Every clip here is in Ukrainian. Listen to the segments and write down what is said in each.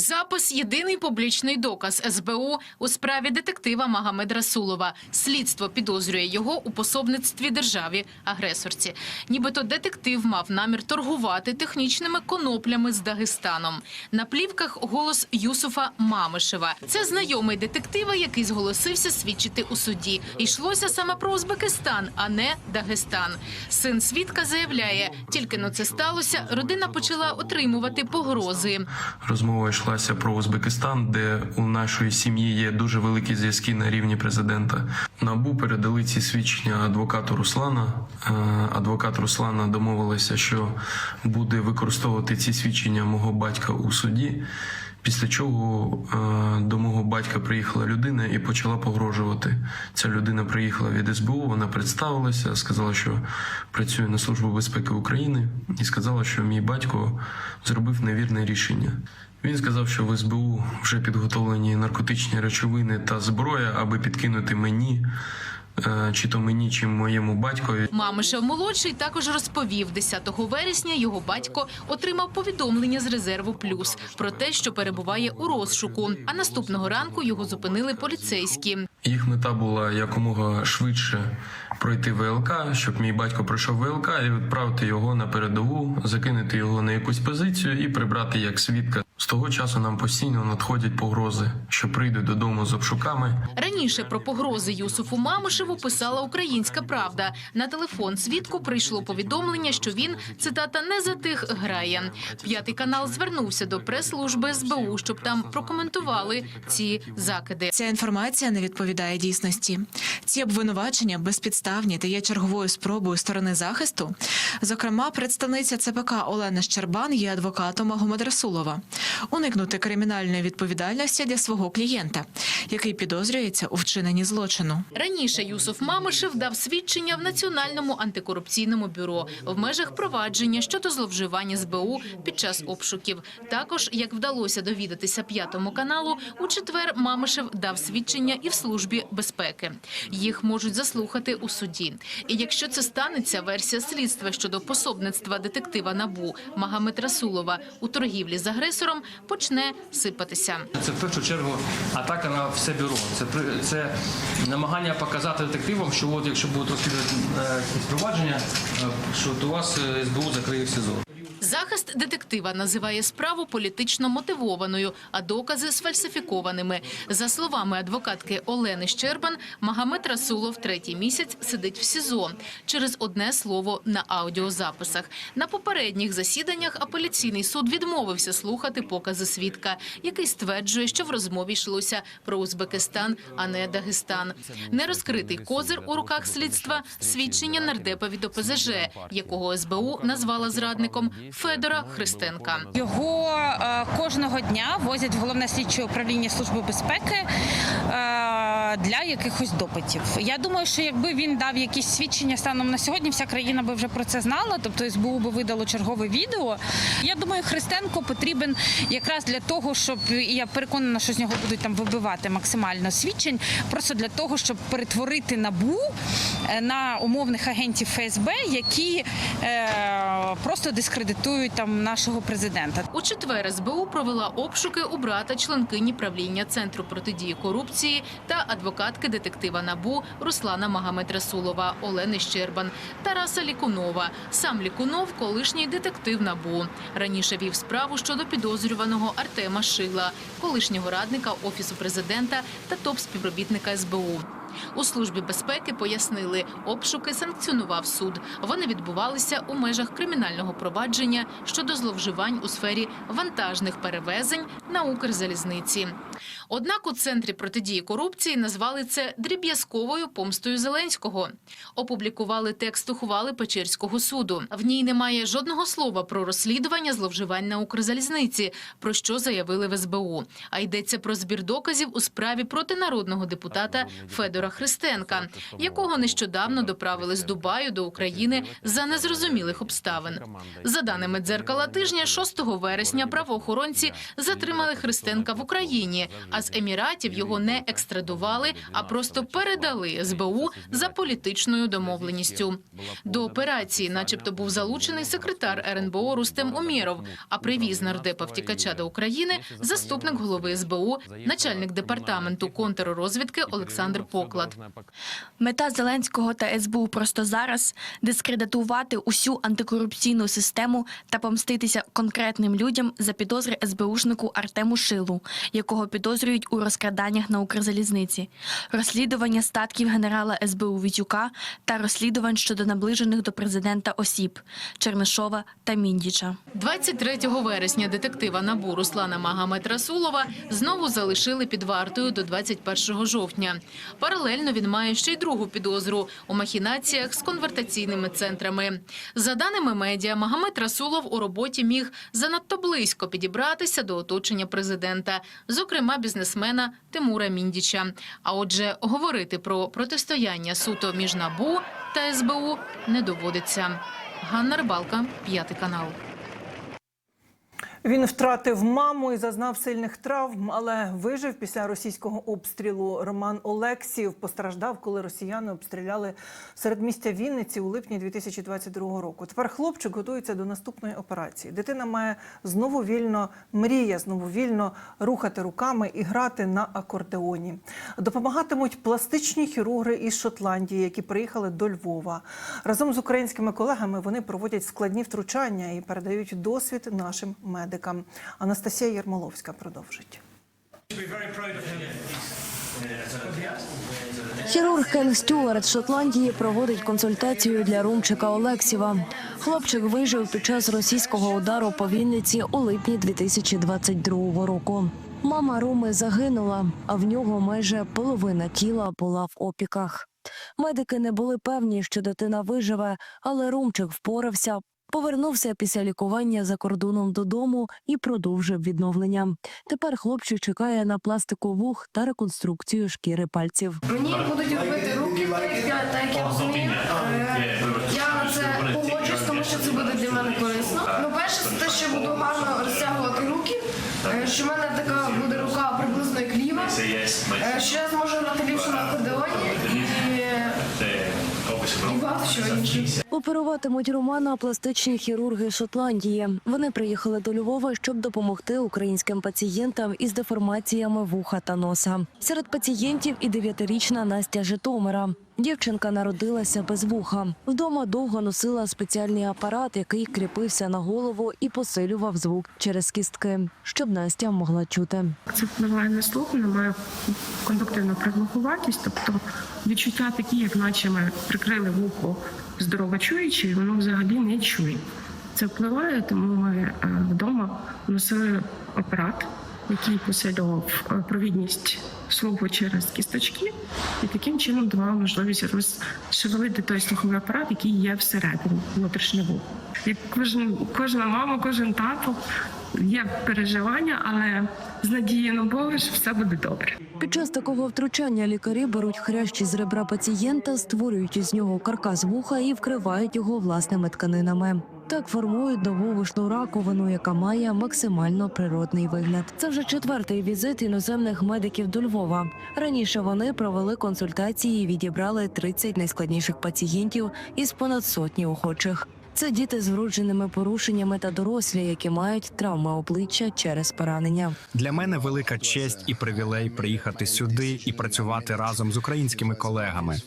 запис єдиний публічний доказ СБУ у справі детектива Магомед Расулова. Слідство підозрює його у пособництві державі агресорці. Нібито детектив мав намір торгувати технічними коноплями з Дагестаном. На плівках голос Юсуфа Мамишева. Це знайомий детектива, який зголосився свідчити у суді. Йшлося саме про Узбекистан, а не Дагестан. Син свідка заявляє, тільки но це сталося, родина почала отримувати погрози. Розмова йшлася про Узбекистан, де у нашої сім'ї є дуже великі зв'язки на рівні президента. Набу передали ці свідчення адвокату Руслана. Е, Адвокат Руслана домовилася, що буде використовувати ці свідчення мого батька у суді. Після чого е, до мого батька приїхала людина і почала погрожувати. Ця людина приїхала від СБУ, вона представилася, сказала, що працює на Службу безпеки України, і сказала, що мій батько зробив невірне рішення. Він сказав, що в СБУ вже підготовлені наркотичні речовини та зброя, аби підкинути мені, е, чи то мені, чи моєму батькові. Мамишев молодший також розповів, 10 вересня його батько отримав повідомлення з резерву плюс про те, що перебуває у розшуку. А наступного ранку його зупинили поліцейські. Їх мета була якомога швидше пройти ВЛК, щоб мій батько пройшов ВЛК і відправити його на передову, закинути його на якусь позицію і прибрати як свідка. З того часу нам постійно надходять погрози, що прийдуть додому з обшуками. Раніше про погрози Юсуфу Мамишеву писала Українська Правда. На телефон свідку прийшло повідомлення, що він цитата не за тих грає. П'ятий канал звернувся до прес-служби СБУ, щоб там прокоментували ці закиди. Ця інформація не відповідає дійсності. Ці обвинувачення безпідставні та є черговою спробою сторони захисту. Зокрема, представниця ЦПК Олена Щербан є адвокатом Магомед Расулова. Уникнути кримінальної відповідальності для свого клієнта, який підозрюється у вчиненні злочину. Раніше Юсуф Мамишев дав свідчення в Національному антикорупційному бюро в межах провадження щодо зловживання СБУ під час обшуків. Також, як вдалося довідатися п'ятому каналу, у четвер Мамишев дав свідчення і в службі безпеки. Їх можуть заслухати у суді. І якщо це станеться, версія слідства щодо пособництва детектива Набу Магомед Расулова у торгівлі з агресором почне сипатися. Це в першу чергу атака на все бюро. Це це намагання показати детективам, що от якщо будуть розслідувати е, якісь провадження, е, що то вас е, СБУ закриє в СІЗО. Захист детектива називає справу політично мотивованою, а докази сфальсифікованими. За словами адвокатки Олени Щербан, Магомед Расулов третій місяць сидить в СІЗО через одне слово на аудіозаписах. На попередніх засіданнях апеляційний суд відмовився слухати покази свідка, який стверджує, що в розмові йшлося про Узбекистан, а не Дагестан. Нерозкритий козир у руках слідства свідчення нардепа від ОПЗЖ, якого СБУ назвала зрадником Федора Христенка. Його е, кожного дня возять в головне слідче управління служби безпеки е, для якихось допитів. Я думаю, що якби він дав якісь свідчення станом на сьогодні, вся країна би вже про це знала. Тобто СБУ би видало чергове відео. Я думаю, Христенко потрібен якраз для того, щоб і я переконана, що з нього будуть там вибивати максимально свідчень, просто для того, щоб перетворити набу е, на умовних агентів ФСБ, які е, просто дискредитують там нашого президента. У четвер СБУ провела обшуки у брата членкині правління Центру протидії корупції та адвокатки детектива НАБУ Руслана Магомед-Расулова Олени Щербан Тараса Лікунова. Сам Лікунов – колишній детектив НАБУ. Раніше вів справу щодо підозрюваного Артема Шила, колишнього радника Офісу президента та топ-співробітника СБУ. У службі безпеки пояснили, обшуки санкціонував суд. Вони відбувалися у межах кримінального провадження щодо зловживань у сфері вантажних перевезень на Укрзалізниці. Однак у центрі протидії корупції назвали це дріб'язковою помстою Зеленського. Опублікували текст ухвали Печерського суду. В ній немає жодного слова про розслідування зловживань на Укрзалізниці, про що заявили в СБУ. А йдеться про збір доказів у справі проти народного депутата Федора Христенка, якого нещодавно доправили з Дубаю до України за незрозумілих обставин. За даними дзеркала тижня, 6 вересня правоохоронці затримали Христенка в Україні, а з Еміратів його не екстрадували, а просто передали СБУ за політичною домовленістю. До операції, начебто, був залучений секретар РНБО Рустем Умєров, а привіз нардепа втікача до України заступник голови СБУ, начальник департаменту контррозвідки Олександр Поклад. Мета Зеленського та СБУ просто зараз дискредитувати усю антикорупційну систему та помститися конкретним людям за підозри СБУшнику Артему Шилу, якого підозрюють у розкраданнях на Укрзалізниці, розслідування статків генерала СБУ Вітюка та розслідувань щодо наближених до президента осіб Чернишова та Міндіча. 23 вересня детектива НАБУ Руслана Магомед Расулова знову залишили під вартою до 21 жовтня. Паралельно він має ще й другу підозру у махінаціях з конвертаційними центрами. За даними медіа, Магомед Расулов у роботі міг занадто близько підібратися до оточення президента, зокрема бізнесмена Тимура Міндіча. А отже, говорити про протистояння суто між НАБУ та СБУ не доводиться. Ганна Рибалка, п'ятий канал. Він втратив маму і зазнав сильних травм, але вижив після російського обстрілу. Роман Олексів постраждав, коли росіяни обстріляли середмістя Вінниці у липні 2022 року. Тепер хлопчик готується до наступної операції. Дитина має знову вільно мріє, знову вільно рухати руками і грати на акордеоні. Допомагатимуть пластичні хірурги із Шотландії, які приїхали до Львова. Разом з українськими колегами вони проводять складні втручання і передають досвід нашим медикам. Анастасія Єрмоловська продовжить. Хірург Кен Стюарт Шотландії проводить консультацію для Румчика Олексіва. Хлопчик вижив під час російського удару по Вінниці у липні 2022 року. Мама Руми загинула, а в нього майже половина тіла була в опіках. Медики не були певні, що дитина виживе, але Румчик впорався. Повернувся після лікування за кордоном додому і продовжив відновлення. Тепер хлопчик чекає на пластику вух та реконструкцію шкіри пальців. Мені будуть робити руки так як розумію. Е, Я на це погоджуюсь, тому що це буде для мене корисно. Ну, перше, це те, що буду гарно розтягувати руки, е, що в мене така буде рука приблизно як ліва, е, що я зможу грати ліпше на акордеоні і, і багато чого іншого. Оперуватимуть Романа пластичні хірурги Шотландії. Вони приїхали до Львова, щоб допомогти українським пацієнтам із деформаціями вуха та носа. Серед пацієнтів і дев'ятирічна Настя Житомира. Дівчинка народилася без вуха. Вдома довго носила спеціальний апарат, який кріпився на голову і посилював звук через кістки, щоб Настя могла чути. Це впливає на слух, вона має кондуктивну приглухуватість, тобто відчуття такі, як наче ми прикрили вухо здорово чуючи, воно взагалі не чує. Це впливає, тому ми е, вдома носили апарат, який посилював е, провідність слуху через кісточки, і таким чином давав можливість розшевелити той слуховий апарат, який є всередині внутрішнього. Як кожен, кожна мама, кожен тато є переживання, але з надією на Бога, що все буде добре. Під час такого втручання лікарі беруть хрящі з ребра пацієнта, створюють із нього каркас вуха і вкривають його власними тканинами. Так формують нову вишну раковину, яка має максимально природний вигляд. Це вже четвертий візит іноземних медиків до Львова. Раніше вони провели консультації і відібрали 30 найскладніших пацієнтів із понад сотні охочих. Це діти з вродженими порушеннями та дорослі, які мають травми обличчя через поранення. Для мене велика честь і привілей приїхати сюди і працювати разом з українськими колегами.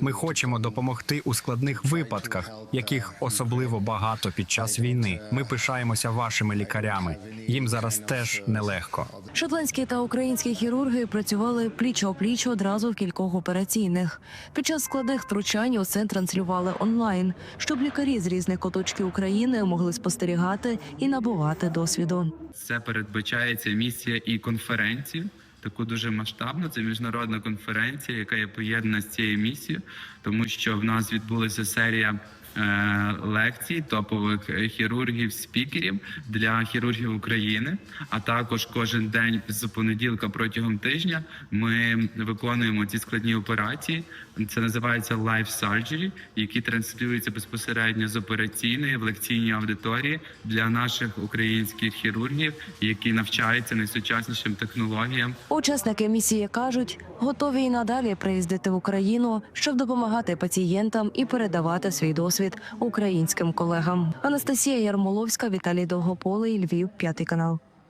Ми хочемо допомогти у складних випадках, яких особливо багато під час війни. Ми пишаємося вашими лікарями. Їм зараз теж нелегко. Шотландські та українські хірурги працювали пліч опліч одразу в кількох операційних. Під час складних втручань усе транслювали онлайн, щоб лікарі з різних куточків України могли спостерігати і набувати досвіду. Це передбачається місія і конференцію, таку дуже масштабну. Це міжнародна конференція, яка є поєднана з цією місією, тому що в нас відбулася серія лекцій топових е, хірургів, спікерів для хірургів України. А також кожен день з понеділка протягом тижня ми виконуємо ці складні операції. Це називається live surgery, які транслюються безпосередньо з операційної в лекційній аудиторії для наших українських хірургів, які навчаються найсучаснішим технологіям Учасники місії кажуть, готові і надалі приїздити в Україну, щоб допомагати пацієнтам і передавати свій досвід українським колегам. Анастасія Ярмоловська, Віталій Довгополий, Львів, п'ятий канал.